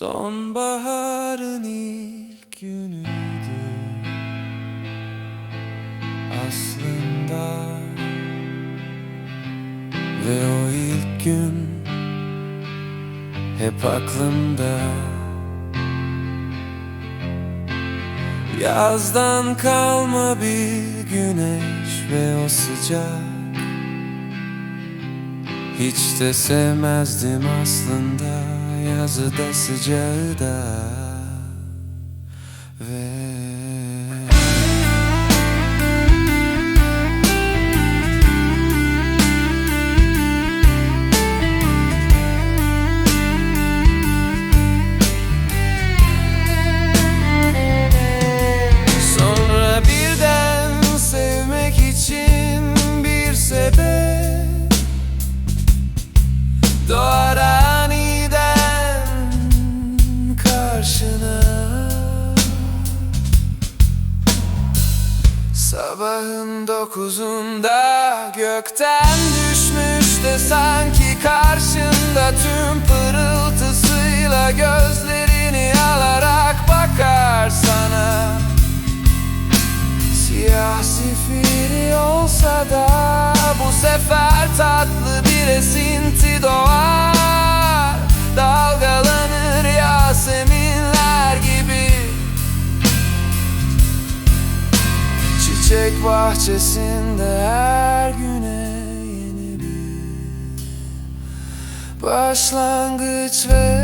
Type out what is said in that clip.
Sonbaharın ilk günüydü. Aslında Ve o ilk gün Hep aklımda. Yazdan kalma bir güneş ve o sıcak. Hiç de sevmezdim aslında yazı da sıcağı Ve Sonra birden sevmek için bir sebep. Doğar Sabahın dokuzunda gökten düşmüş de sanki karşında Tüm pırıltısıyla gözlerini alarak bakar sana. Siyah sifiri olsa da bu sefer tatlı bir esinti doğar Çiçek bahçesinde her güne yeni bir başlangıç ve